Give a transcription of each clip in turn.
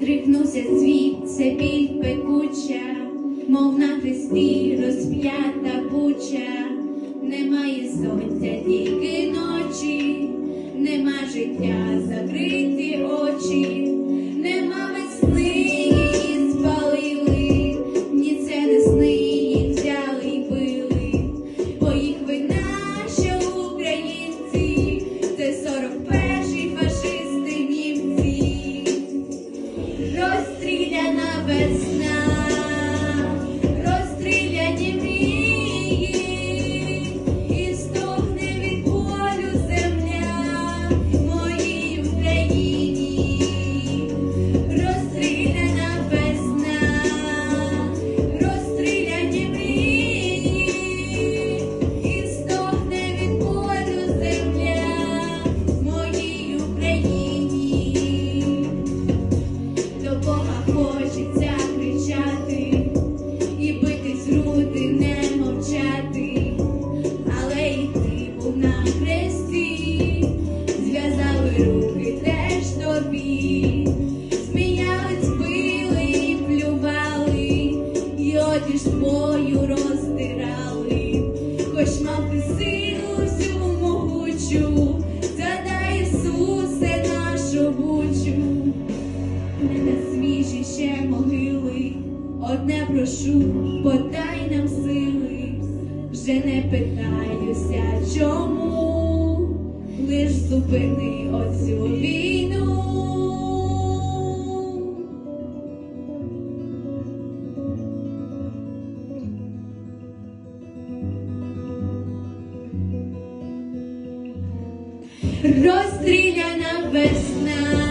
Тріпнувся світ, це біль пекуча, мов на хресті розп'ята буча, немає сонця, тільки ночі, нема життя закрите. хочу, не свіжі ще могили, одне прошу, подай нам сили, вже не питаюся, чому лиш зупини оцю війну. Розстріляна весна.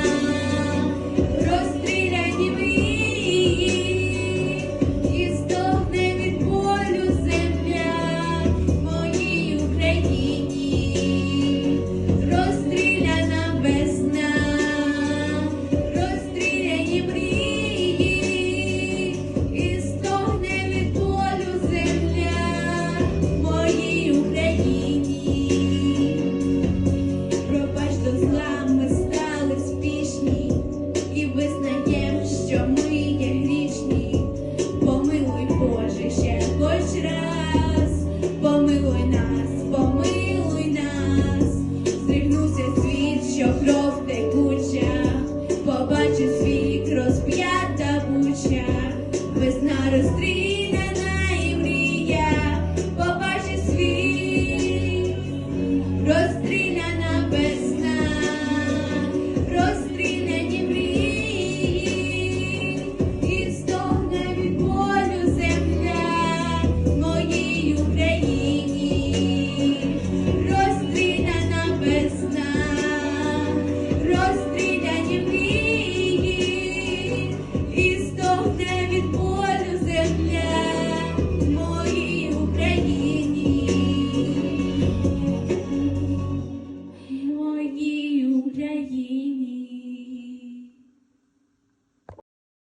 що ми є грішні, помилуй, Боже, ще хоч раз, помилуй нас, помилуй нас, здригнувся світ, що кров текуча, побачив світ.